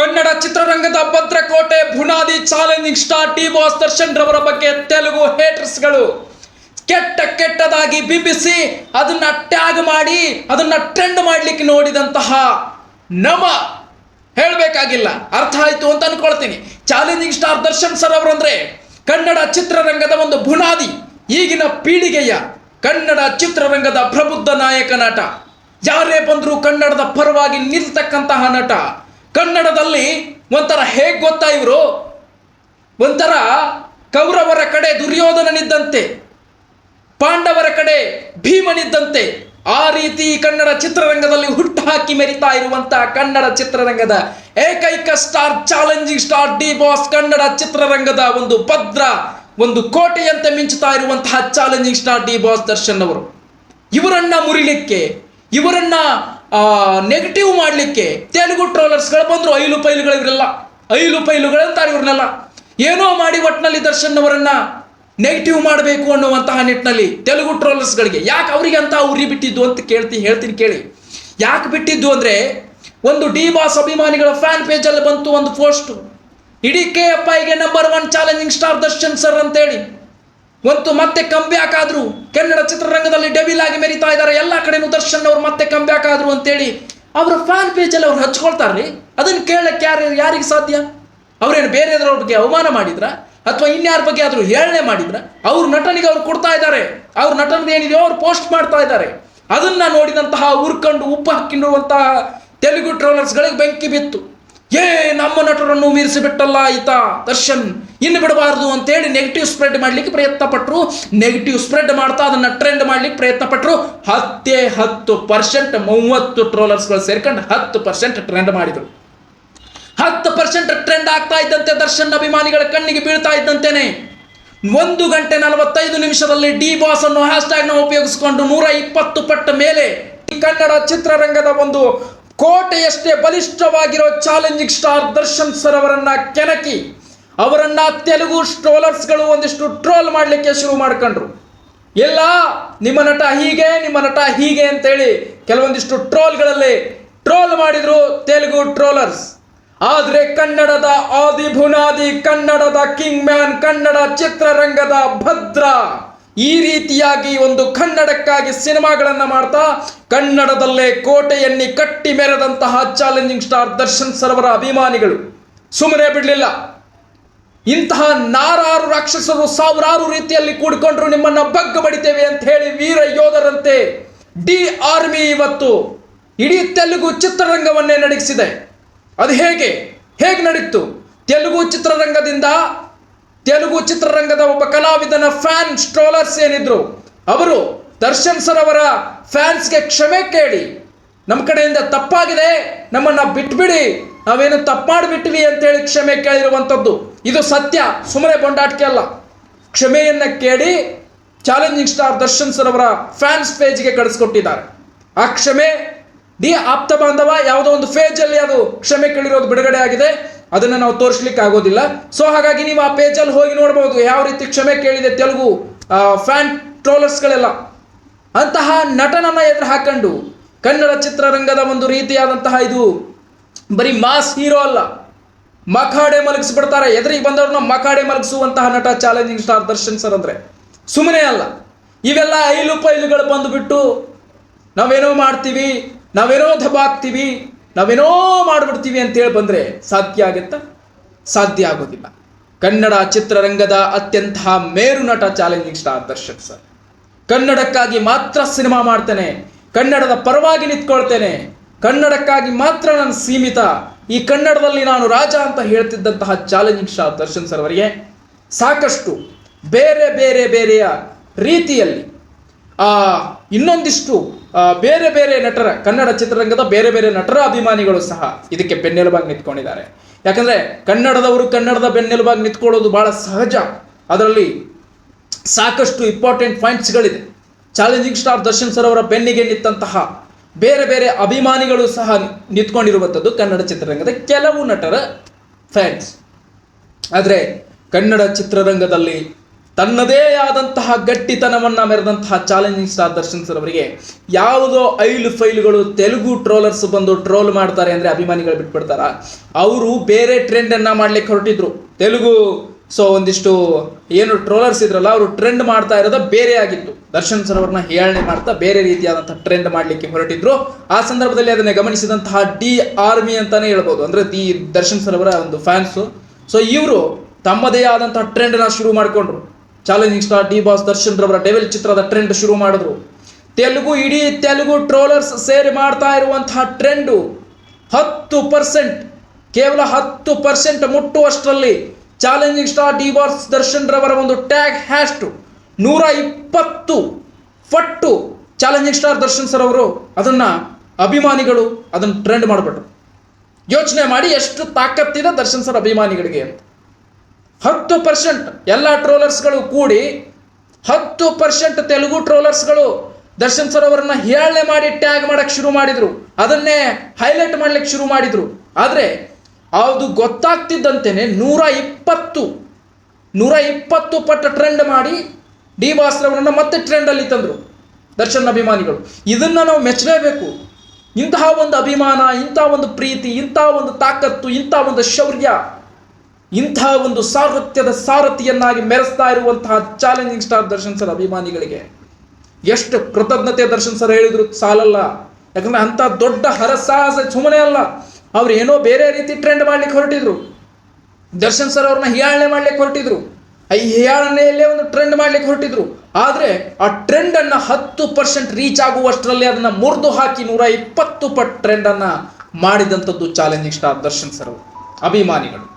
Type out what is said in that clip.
ಕನ್ನಡ ಚಿತ್ರರಂಗದ ಭದ್ರಕೋಟೆ ಬುನಾದಿ challenging star D boss Darshan ರವರ ಬಗ್ಗೆ ತೆಲುಗು ಹೇಟರ್ಸ್ಗಳು ಕೆಟ್ಟ ಕೆಟ್ಟದಾಗಿ ಬಿಂಬಿಸಿ ಅದನ್ನ ಟ್ಯಾಗ್ ಮಾಡಿ, ಅದನ್ನ ಟ್ರೆಂಡ್ ಮಾಡ್ಲಿಕ್ಕೆ ನೋಡಿದಂತಹ ನಮ ಹೇಳಬೇಕಾಗಿಲ್ಲ. ಅರ್ಥ ಆಯ್ತು ಅಂತ ಅನ್ಕೊಳ್ತೀನಿ. ಚಾಲೆಂಜಿಂಗ್ ಸ್ಟಾರ್ ದರ್ಶನ್ ಸರ್ ಅವರಂದ್ರೆ ಕನ್ನಡ ಚಿತ್ರರಂಗದ ಒಂದು ಬುನಾದಿ, ಈಗಿನ ಪೀಳಿಗೆಯ ಕನ್ನಡ ಚಿತ್ರರಂಗದ ಪ್ರಬುದ್ಧ ನಾಯಕ ನಟ. ಯಾರೇ ಬಂದರೂ ಕನ್ನಡದ ಪರವಾಗಿ ನಿಲ್ತಕ್ಕಂತಹ ನಟ. ಕನ್ನಡದಲ್ಲಿ ಒಂಥರ ಹೇಗೆ ಗೊತ್ತಾ ಇವರು? ಒಂಥರ ಕೌರವರ ಕಡೆ ದುರ್ಯೋಧನನಿದ್ದಂತೆ, ಪಾಂಡವರ ಕಡೆ ಭೀಮನಿದ್ದಂತೆ, ಆ ರೀತಿ ಕನ್ನಡ ಚಿತ್ರರಂಗದಲ್ಲಿ ಹುಟ್ಟು ಹಾಕಿ ಮೆರಿತಾ ಇರುವಂತಹ ಕನ್ನಡ ಚಿತ್ರರಂಗದ ಏಕೈಕ star, challenging star, D boss Kannada ಚಿತ್ರರಂಗದ ಒಂದು ಭದ್ರ, ಒಂದು ಕೋಟೆಯಂತೆ ಮಿಂಚುತ್ತಾ ಇರುವಂತಹ challenging star, D boss Darshan ಅವರು. ಇವರನ್ನ ಮುರಿಲಿಕ್ಕೆ, ಇವರನ್ನ ನೆಗೆಟಿವ್ ಮಾಡಲಿಕ್ಕೆ ತೆಲುಗು ಟ್ರೋಲರ್ಸ್ಗಳು ಬಂದರು, ಐಲು ಪೈಲುಗಳು ಇವರೆಲ್ಲ. ಐಲು ಪೈಲುಗಳು ಅಂತಾರೆ ಇವ್ರನ್ನೆಲ್ಲ. ಏನೋ ಮಾಡಿ ಒಟ್ಟಿನಲ್ಲಿ ದರ್ಶನ್ ಅವರನ್ನ ನೆಗೆಟಿವ್ ಮಾಡಬೇಕು ಅನ್ನುವಂತಹ ನಿಟ್ಟಿನಲ್ಲಿ ತೆಲುಗು ಟ್ರೋಲರ್ಸ್ಗಳಿಗೆ ಯಾಕೆ ಅವರಿಗೆ ಅಂತ ಉರಿ ಬಿಟ್ಟಿದ್ದು ಅಂತ ಕೇಳ್ತೀನಿ ಹೇಳ್ತೀನಿ ಕೇಳಿ. ಯಾಕೆ ಬಿಟ್ಟಿದ್ದು ಅಂದರೆ, ಒಂದು ಡಿ ಬಾಸ್ ಅಭಿಮಾನಿಗಳ ಫ್ಯಾನ್ ಪೇಜಲ್ಲಿ ಬಂತು ಒಂದು ಪೋಸ್ಟು ಇಡೀ K F number one challenging star Darshan sir ಅಂತೇಳಿ. ಒಂದು ಮತ್ತೆ ಕಂಬ್ಯಾಕ್ ಆದ್ರು. ಕನ್ನಡ ಚಿತ್ರರಂಗದಲ್ಲಿ ಡೆವಿಲ್ ಆಗಿ ಮೆರಿತಾ ಇದ್ದಾರೆ. ಎಲ್ಲ ಕಡೆನೂ ದರ್ಶನ್ ಅವ್ರು ಮತ್ತೆ ಕಂಬ್ಯಾಕ್ ಆದ್ರು ಅಂತೇಳಿ ಅವರ ಫ್ಯಾನ್ ಪೇಜಲ್ಲಿ ಅವ್ರು ಹಚ್ಕೊಳ್ತಾರ್ರಿ. ಅದನ್ನ ಕೇಳಕ್ಕೆ ಯಾರು ಯಾರಿಗೆ ಸಾಧ್ಯ? ಅವ್ರೇನು ಬೇರೆಯವ್ರ ಬಗ್ಗೆ ಅವಮಾನ ಮಾಡಿದ್ರ? ಅಥವಾ ಇನ್ಯಾರ ಬಗ್ಗೆ ಆದ್ರೂ ಹೇಳನೆ ಮಾಡಿದ್ರ? ಅವ್ರ ನಟನಿಗೆ ಅವ್ರು ಕೊಡ್ತಾ ಇದ್ದಾರೆ. ಅವ್ರ ನಟನದ ಏನಿದೆಯೋ ಅವ್ರು ಪೋಸ್ಟ್ ಮಾಡ್ತಾ ಇದ್ದಾರೆ. ಅದನ್ನ ನೋಡಿದಂತಹ ಉರ್ಕೊಂಡು ಉಪ್ಪು ಹಾಕಿರುವಂತಹ ತೆಲುಗು ಟ್ರೋಲರ್ಸ್ಗಳಿಗೆ ಬೆಂಕಿ ಬಿತ್ತು. ಏ, ನಮ್ಮ ನಟರನ್ನು ಮೀರಿಸಿಬಿಟ್ಟಲ್ಲ ಬಿಟ್ಟಲ್ಲ ಆಯ್ತಾ ದರ್ಶನ್. ಇನ್ನು ಬಿಡಬಾರದು ಅಂತೇಳಿ ನೆಗೆಟಿವ್ ಸ್ಪ್ರೆಡ್ ಮಾಡ್ಲಿಕ್ಕೆ ಪ್ರಯತ್ನ ಪಟ್ಟರು ನೆಗೆಟಿವ್ ಸ್ಪ್ರೆಡ್ ಮಾಡ್ತಾ ಅದನ್ನ ಟ್ರೆಂಡ್ ಮಾಡ್ಲಿಕ್ಕೆ ಪ್ರಯತ್ನ ಪಟ್ಟರು ಹತ್ತೇ ಹತ್ತು ಪರ್ಸೆಂಟ್ ಮೂವತ್ತು ಟ್ರೋಲರ್ಸ್ಗಳು ಸೇರ್ಕೊಂಡು ಹತ್ತು ಪರ್ಸೆಂಟ್ ಟ್ರೆಂಡ್ ಮಾಡಿದರು. ಹತ್ತು ಪರ್ಸೆಂಟ್ ಟ್ರೆಂಡ್ ಆಗ್ತಾ ಇದ್ದಂತೆ ದರ್ಶನ್ ಅಭಿಮಾನಿಗಳ ಕಣ್ಣಿಗೆ ಬೀಳ್ತಾ ಇದ್ದಂತೆನೆ. ಒಂದು ಗಂಟೆ ನಲವತ್ತೈದು ನಿಮಿಷದಲ್ಲಿ ಡಿ ಬಾಸ್ ಅನ್ನು ಹ್ಯಾಶ್ನ ಉಪಯೋಗಿಸಿಕೊಂಡು ನೂರ ಇಪ್ಪತ್ತು ಪಟ್ಟ ಮೇಲೆ ಕನ್ನಡ ಚಿತ್ರರಂಗದ ಒಂದು ಕೋಟೆಯಷ್ಟೇ ಬಲಿಷ್ಠವಾಗಿರೋ ಚಾಲೆಂಜಿಂಗ್ ಸ್ಟಾರ್ ದರ್ಶನ್ ಸರ್ ಅವರನ್ನ ಕೆಣಕಿ ಅವರನ್ನ ತೆಲುಗು ಟ್ರೋಲರ್ಸ್ಗಳು ಒಂದಿಷ್ಟು ಟ್ರೋಲ್ ಮಾಡಲಿಕ್ಕೆ ಶುರು ಮಾಡ್ಕೊಂಡ್ರು. ಇಲ್ಲ ನಿಮ್ಮ ನಟ ಹೀಗೆ, ನಿಮ್ಮ ನಟ ಹೀಗೆ ಅಂತೇಳಿ ಕೆಲವೊಂದಿಷ್ಟು ಟ್ರೋಲ್ಗಳಲ್ಲಿ ಟ್ರೋಲ್ ಮಾಡಿದ್ರು ತೆಲುಗು ಟ್ರೋಲರ್ಸ್. ಆದ್ರೆ ಕನ್ನಡದ ಆದಿ ಬುನಾದಿ ಕನ್ನಡದ ಕಿಂಗ್ ಮ್ಯಾನ್ ಕನ್ನಡ ಚಿತ್ರರಂಗದ ಭದ್ರ ಈ ರೀತಿಯಾಗಿ ಒಂದು ಕನ್ನಡಕ್ಕಾಗಿ ಸಿನಿಮಾಗಳನ್ನ ಮಾಡ್ತಾ ಕನ್ನಡದಲ್ಲೇ ಕೋಟೆಯನ್ನಿ ಕಟ್ಟಿ ಮೆರೆದಂತಹ ಚಾಲೆಂಜಿಂಗ್ ಸ್ಟಾರ್ ದರ್ಶನ್ ಸರ್ವರ ಅಭಿಮಾನಿಗಳು. ಸುಮ್ಮನೆ ಬಿಡಲಿಲ್ಲ. ಇಂತಹ ನಾರಾರು ರಾಕ್ಷಸರು ಸಾವಿರಾರು ರೀತಿಯಲ್ಲಿ ಕೂಡಿಕೊಂಡ್ರು ನಿಮ್ಮನ್ನ ಬಗ್ಗ ಬಡಿತೇವೆ ಅಂತ ಹೇಳಿ ವೀರ ಯೋಧರಂತೆ ಡಿ ಆರ್ಮಿ ಇವತ್ತು ಇಡೀ ತೆಲುಗು ಚಿತ್ರರಂಗವನ್ನೇ ನಡೆಸಿದೆ. ಅದು ಹೇಗೆ? ಹೇಗೆ ನಡೀತು? ತೆಲುಗು ಚಿತ್ರರಂಗದಿಂದ ತೆಲುಗು ಚಿತ್ರರಂಗದ ಒಬ್ಬ ಕಲಾವಿದನ ಫ್ಯಾನ್ ಸ್ಟ್ರೋಲರ್ಸ್ ಏನಿದ್ರು, ಅವರು ದರ್ಶನ್ ಸರ್ ಅವರ ಫ್ಯಾನ್ಸ್ಗೆ ಕ್ಷಮೆ ಕೇಳಿ, ನಮ್ಮ ಕಡೆಯಿಂದ ತಪ್ಪಾಗಿದೆ, ನಮ್ಮನ್ನ ಬಿಟ್ಬಿಡಿ, ನಾವೇನು ತಪ್ಪು ಮಾಡಿಬಿಟ್ವಿ ಅಂತೇಳಿ ಕ್ಷಮೆ ಕೇಳಿರುವಂಥದ್ದು. ಇದು ಸತ್ಯ ಸುಮ್ಮನೆ ಬೊಂಡಾಟಿಕೆ ಅಲ್ಲ. ಕ್ಷಮೆಯನ್ನ ಕೇಳಿ ಚಾಲೆಂಜಿಂಗ್ ಸ್ಟಾರ್ ದರ್ಶನ್ ಸರ್ ಅವರ ಫ್ಯಾನ್ಸ್ ಪೇಜ್ಗೆ ಕಳಿಸ್ಕೊಟ್ಟಿದ್ದಾರೆ. ಆ ಕ್ಷಮೆ ಡಿ ಆಪ್ತ ಬಾಂಧವ, ಯಾವುದೋ ಒಂದು ಪೇಜಲ್ಲಿ ಅದು ಕ್ಷಮೆ ಕೇಳಿರೋದು ಬಿಡುಗಡೆ ಆಗಿದೆ. ಅದನ್ನು ನಾವು ತೋರಿಸ್ಲಿಕ್ಕೆ ಆಗೋದಿಲ್ಲ. ಸೊ ಹಾಗಾಗಿ ನೀವು ಆ ಪೇಜಲ್ಲಿ ಹೋಗಿ ನೋಡ್ಬೋದು ಯಾವ ರೀತಿ ಕ್ಷಮೆ ಕೇಳಿದೆ ತೆಲುಗು ಫ್ಯಾನ್ ಟ್ರೋಲರ್ಸ್ಗಳೆಲ್ಲ ಅಂತಹ ನಟನನ್ನ ಎದುರು ಹಾಕೊಂಡು ಕನ್ನಡ ಚಿತ್ರರಂಗದ ಒಂದು ರೀತಿಯಾದಂತಹ ಇದು ಬರೀ ಮಾಸ್ ಹೀರೋ ಅಲ್ಲ. ಮಖಾಡೆ ಮಲಗಿಸ್ಬಿಡ್ತಾರೆ. ಎದುರಿಗೆ ಬಂದವ್ರನ್ನ ಮಖಾಡೆ ಮಲಗಿಸುವಂತಹ ನಟ ಚಾಲೆಂಜಿಂಗ್ ಸ್ಟಾರ್ ದರ್ಶನ್ ಸರ್ ಅಂದ್ರೆ. ಸುಮ್ಮನೆ ಅಲ್ಲ. ಇವೆಲ್ಲ ಐಲು ಪೈಲುಗಳು ಬಂದುಬಿಟ್ಟು ನಾವೇನೋ ಮಾಡ್ತೀವಿ, ನಾವೇನೋ ದಬಾಕ್ತೀವಿ ನಾವೇನೋ ಮಾಡ್ಬಿಡ್ತೀವಿ ಅಂತೇಳಿ ಬಂದರೆ ಸಾಧ್ಯ ಆಗುತ್ತಾ? ಸಾಧ್ಯ ಆಗೋದಿಲ್ಲ. ಕನ್ನಡ ಚಿತ್ರರಂಗದ ಅತ್ಯಂತ ಮೇರು ನಟ ಚಾಲೆಂಜಿಂಗ್ ಸ್ಟಾರ್ ದರ್ಶನ್ ಸರ್. ಕನ್ನಡಕ್ಕಾಗಿ ಮಾತ್ರ ಸಿನಿಮಾ ಮಾಡ್ತೇನೆ, ಕನ್ನಡದ ಪರವಾಗಿ ನಿಂತ್ಕೊಳ್ತೇನೆ, ಕನ್ನಡಕ್ಕಾಗಿ ಮಾತ್ರ ನಾನು ಸೀಮಿತ ಈ ಕನ್ನಡದಲ್ಲಿ ನಾನು ರಾಜ ಅಂತ ಹೇಳ್ತಿದ್ದಂತಹ ಚಾಲೆಂಜಿಂಗ್ ಸ್ಟಾರ್ ದರ್ಶನ್ ಸರ್ ಅವರಿಗೆ ಸಾಕಷ್ಟು ಬೇರೆ ಬೇರೆ ಬೇರೆಯ ರೀತಿಯಲ್ಲಿ, ಆ, ಇನ್ನೊಂದಿಷ್ಟು ಬೇರೆ ಬೇರೆ ನಟರ, ಕನ್ನಡ ಚಿತ್ರರಂಗದ ಬೇರೆ ಬೇರೆ ನಟರ ಅಭಿಮಾನಿಗಳು ಸಹ ಇದಕ್ಕೆ ಬೆನ್ನೆಲುಬಾಗಿ ನಿಂತ್ಕೊಂಡಿದ್ದಾರೆ. ಯಾಕಂದ್ರೆ ಕನ್ನಡದವರು ಕನ್ನಡದ ಬೆನ್ನೆಲುಬಾಗಿ ನಿಂತ್ಕೊಳ್ಳೋದು ಬಹಳ ಸಹಜ. ಅದರಲ್ಲಿ ಸಾಕಷ್ಟು ಇಂಪಾರ್ಟೆಂಟ್ ಪಾಯಿಂಟ್ಸ್ಗಳಿದೆ ಚಾಲೆಂಜಿಂಗ್ ಸ್ಟಾರ್ ದರ್ಶನ್ ಸರ್ ಅವರ ಬೆನ್ನಿಗೆ ನಿಂತಹ ಬೇರೆ ಬೇರೆ ಅಭಿಮಾನಿಗಳು ಸಹ ನಿಂತ್ಕೊಂಡಿರುವಂಥದ್ದು ಕನ್ನಡ ಚಿತ್ರರಂಗದ ಕೆಲವು ನಟರ ಫ್ಯಾನ್ಸ್ ಆದರೆ ಕನ್ನಡ ಚಿತ್ರರಂಗದಲ್ಲಿ ತನ್ನದೇ ಆದಂತಹ ಗಟ್ಟಿತನವನ್ನು ಮೆರೆದಂತಹ ಚಾಲೆಂಜಿಂಗ್ ಸ್ಟಾರ್ ದರ್ಶನ್ ಸರ್ ಅವರಿಗೆ ಯಾವುದೋ ಐಲು ಫೈಲ್ಗಳು ತೆಲುಗು ಟ್ರೋಲರ್ಸ್ ಬಂದು ಟ್ರೋಲ್ ಮಾಡ್ತಾರೆ ಅಂದ್ರೆ ಅಭಿಮಾನಿಗಳು ಬಿಟ್ಬಿಡ್ತಾರ? ಅವರು ಬೇರೆ ಟ್ರೆಂಡನ್ನು ಮಾಡ್ಲಿಕ್ಕೆ ಹೊರಟಿದ್ರು. ತೆಲುಗು ಸೊ ಒಂದಿಷ್ಟು ಏನು ಟ್ರೋಲರ್ಸ್ ಇದ್ರಲ್ಲ, ಅವರು ಟ್ರೆಂಡ್ ಮಾಡ್ತಾ ಇರೋದ ಬೇರೆ ಆಗಿತ್ತು. ದರ್ಶನ್ ಸರ್ ಅವ್ರನ್ನ ಹೇಳನೆ ಮಾಡ್ತಾ ಬೇರೆ ರೀತಿಯಾದಂತಹ ಟ್ರೆಂಡ್ ಮಾಡ್ಲಿಕ್ಕೆ ಹೊರಟಿದ್ರು. ಆ ಸಂದರ್ಭದಲ್ಲಿ ಅದನ್ನ ಗಮನಿಸಿದಂತಹ ಡಿ ಆರ್ಮಿ ಅಂತಾನೆ ಹೇಳ್ಬೋದು. ಅಂದ್ರೆ ದಿ ದರ್ಶನ್ ಸರ್ ಅವರ ಒಂದು ಫ್ಯಾನ್ಸು ಸೊ ಇವರು ತಮ್ಮದೇ ಆದಂತಹ ಟ್ರೆಂಡ್ನ ಶುರು ಮಾಡಿಕೊಂಡ್ರು. Challenging star D boss Darshan ರವರ ಡೆವಿಲ್ ಚಿತ್ರದ ಟ್ರೆಂಡ್ ಶುರು ಮಾಡಿದ್ರು. ತೆಲುಗು, ಇಡೀ ತೆಲುಗು ಟ್ರೋಲರ್ಸ್ ಸೇರಿ ಮಾಡ್ತಾ ಇರುವಂತಹ ಟ್ರೆಂಡು ಹತ್ತು ಪರ್ಸೆಂಟ್ ಕೇವಲ ಹತ್ತು percent ಮುಟ್ಟುವಷ್ಟರಲ್ಲಿ challenging star D boss Darshan ರವರ ಒಂದು ಟ್ಯಾಗ್ ಹ್ಯಾಸ್ಟು ನೂರ ಇಪ್ಪತ್ತು ಪಟ್ಟು ಚಾಲೆಂಜಿಂಗ್ ಸ್ಟಾರ್ ದರ್ಶನ್ ಸರ್ ಅವರು ಅದನ್ನು ಅಭಿಮಾನಿಗಳು ಅದನ್ನು ಟ್ರೆಂಡ್ ಮಾಡಿಬಿಟ್ರು. ಯೋಚನೆ ಮಾಡಿ ಎಷ್ಟು ತಾಕತ್ತಿದೆ ದರ್ಶನ್ ಸರ್ ಅಭಿಮಾನಿಗಳಿಗೆ ಅಂತ. ಹತ್ತು ಪರ್ಸೆಂಟ್ ಎಲ್ಲ ಟ್ರೋಲರ್ಸ್ಗಳು ಕೂಡಿ ಹತ್ತು ಪರ್ಸೆಂಟ್ ತೆಲುಗು ಟ್ರೋಲರ್ಸ್ಗಳು ದರ್ಶನ್ ಸರ್ ಅವರನ್ನ ಹೇಳನೆ ಮಾಡಿ ಟ್ಯಾಗ್ ಮಾಡಕ್ಕೆ ಶುರು ಮಾಡಿದ್ರು. ಅದನ್ನೇ ಹೈಲೈಟ್ ಮಾಡ್ಲಿಕ್ಕೆ ಶುರು ಮಾಡಿದ್ರು. ಆದ್ರೆ ಅದು ಗೊತ್ತಾಗ್ತಿದ್ದಂತೆಯೇ ನೂರ ಇಪ್ಪತ್ತು ನೂರ ಇಪ್ಪತ್ತು ಪಟ್ಟ ಟ್ರೆಂಡ್ ಮಾಡಿ ಡಿ ಬಾಸ್ ರವರನ್ನ ಮತ್ತೆ ಟ್ರೆಂಡಲ್ಲಿ ತಂದರು ದರ್ಶನ್ ಅಭಿಮಾನಿಗಳು ಇದನ್ನು ನಾವು ಮೆಚ್ಚಲೇಬೇಕು. ಇಂತಹ ಒಂದು ಅಭಿಮಾನ, ಇಂಥ ಒಂದು ಪ್ರೀತಿ, ಇಂಥ ಒಂದು ತಾಕತ್ತು, ಇಂಥ ಒಂದು ಶೌರ್ಯ ಇಂತಹ ಒಂದು ಸಾರಥ್ಯದ ಸಾರಥಿಯನ್ನಾಗಿ ಮೆರೆಸ್ತಾ ಇರುವಂತಹ ಚಾಲೆಂಜಿಂಗ್ ಸ್ಟಾರ್ ದರ್ಶನ್ ಸರ್ ಅಭಿಮಾನಿಗಳಿಗೆ. ಎಷ್ಟು ಕೃತಜ್ಞತೆ ದರ್ಶನ್ ಸರ್ ಹೇಳಿದ್ರು, ಸಾಲಲ್ಲ. ಯಾಕಂದ್ರೆ ಅಂತ ದೊಡ್ಡ ಹರಸಾಹಸ ಸುಮ್ಮನೆ ಅಲ್ಲ. ಅವ್ರು ಏನೋ ಬೇರೆ ರೀತಿ ಟ್ರೆಂಡ್ ಮಾಡ್ಲಿಕ್ಕೆ ಹೊರಟಿದ್ರು. ದರ್ಶನ್ ಸರ್ ಅವ್ರನ್ನ ಹಿಯಾಳನೆ ಮಾಡ್ಲಿಕ್ಕೆ ಹೊರಟಿದ್ರು. ಆ ಹಿಯಾಳನೆಯಲ್ಲೇ ಒಂದು ಟ್ರೆಂಡ್ ಮಾಡ್ಲಿಕ್ಕೆ ಹೊರಟಿದ್ರು. ಆದ್ರೆ ಆ ಟ್ರೆಂಡ್ ಅನ್ನ ಹತ್ತು ಪರ್ಸೆಂಟ್ ರೀಚ್ ಆಗುವಷ್ಟರಲ್ಲಿ ಅದನ್ನ ಮುರಿದು ಹಾಕಿ ನೂರ ಇಪ್ಪತ್ತು ಪಟ್ ಟ್ರೆಂಡ್ ಅನ್ನ ಮಾಡಿದಂಥದ್ದು ಚಾಲೆಂಜಿಂಗ್ ಸ್ಟಾರ್ ದರ್ಶನ್ ಸರ್ ಅವರು. ಅಭಿಮಾನಿಗಳು.